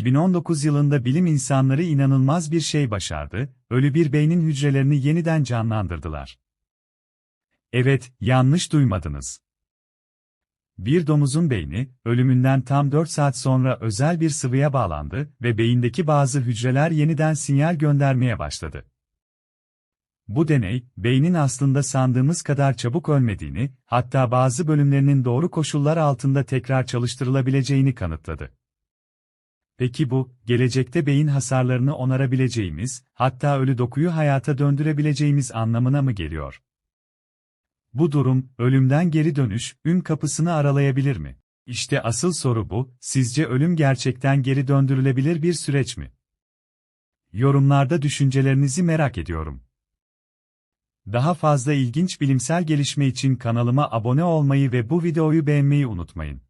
2019 yılında bilim insanları inanılmaz bir şey başardı, ölü bir beynin hücrelerini yeniden canlandırdılar. Evet, yanlış duymadınız. Bir domuzun beyni, ölümünden tam 4 saat sonra özel bir sıvıya bağlandı ve beyindeki bazı hücreler yeniden sinyal göndermeye başladı. Bu deney, beynin aslında sandığımız kadar çabuk ölmediğini, hatta bazı bölümlerinin doğru koşullar altında tekrar çalıştırılabileceğini kanıtladı. Peki bu, gelecekte beyin hasarlarını onarabileceğimiz, hatta ölü dokuyu hayata döndürebileceğimiz anlamına mı geliyor? Bu durum, ölümden geri dönüş, ün kapısını aralayabilir mi? İşte asıl soru bu, sizce ölüm gerçekten geri döndürülebilir bir süreç mi? Yorumlarda düşüncelerinizi merak ediyorum. Daha fazla ilginç bilimsel gelişme için kanalıma abone olmayı ve bu videoyu beğenmeyi unutmayın.